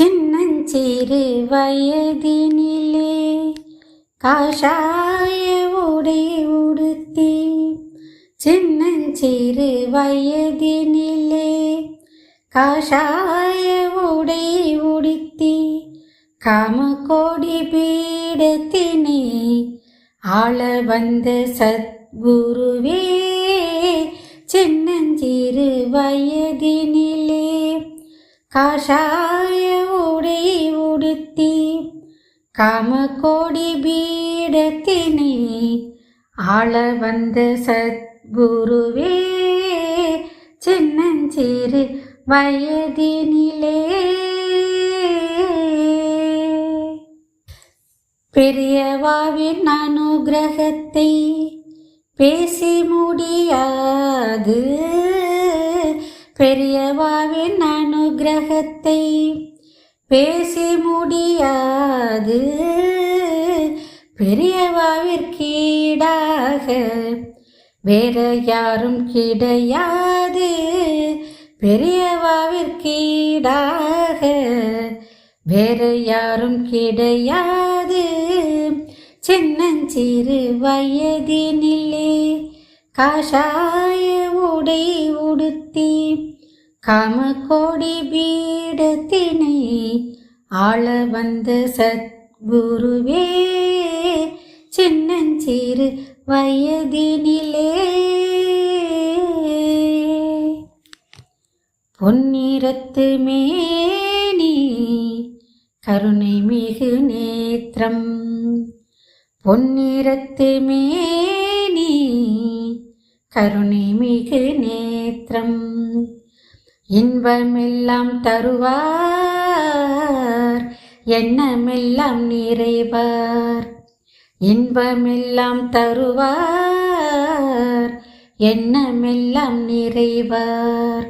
சின்னஞ்சிறு வயதினிலே காஷாய உடை உடுத்தி சின்னஞ்சிறு வயதினிலே காஷாய உடை உடுத்தி காமகோடி பீடத்தினே ஆள வந்த சத்குருவே சின்னஞ்சிறு வயதினிலே காஷாய உடை உடுத்தி காமகோடி பீடத்தினை ஆள வந்த சத்குருவே சின்னஞ்சிறு வயதினிலே. பெரியவாவின் அனுகிரகத்தை பேசி முடியாது. பெரியவாவின் அனுகிரகத்தை பேசி முடியாது. பெரியவாவிற்கீடாக வேற யாரும் கிடையாது. பெரியவாவிற்கீடாக வேற யாரும் கிடையாது. சின்னஞ்சிறு வயதினிலே காஷா உடை உடுத்தி காமகோடி பீடத்தினை ஆள வந்த சத்குருவே சின்னஞ்சிறு வயதினிலே. பொன்னிறத்து மேனி கருணை மிகு நேத்திரம். பொன்னிறத்து மேனி கருணை மிகு நேத்திரம். இன்பமெல்லாம் தருவார் எண்ணமெல்லாம் நிறைவார். இன்பமெல்லாம் தருவார் எண்ணமெல்லாம் நிறைவார்.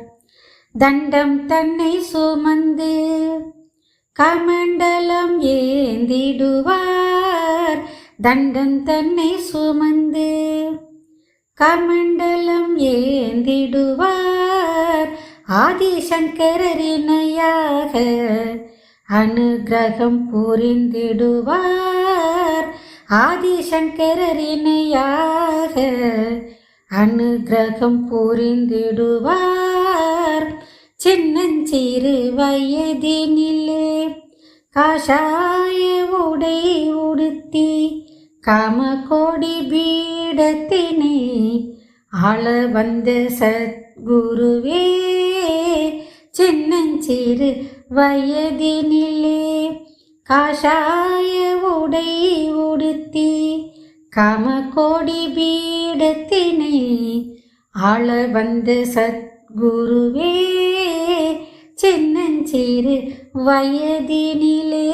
தண்டம் தன்னை சுமந்து கமண்டலம் ஏந்திடுவார். தண்டம் தன்னை சுமந்து கமண்டலம் ஏந்திடுவார் ஆதிசங்கரரிணையாக. அனுகிரகம் புரிந்திடுவார் ஆதிசங்கரரிணையாக. அனுகிரகம் புரிந்திடுவார் சின்னஞ்சிறு வயதினிலே. காஷாய உடை உடுத்தி காமகோடி பீடத்தினை ஆள வந்த சத்குருவே சின்னஞ்சிறு வயதினிலே காஷாய உடை உடுத்தி காமகோடி பீடத்தினை ஆள வந்த சத்குருவே சின்னஞ்சிறு வயதினிலே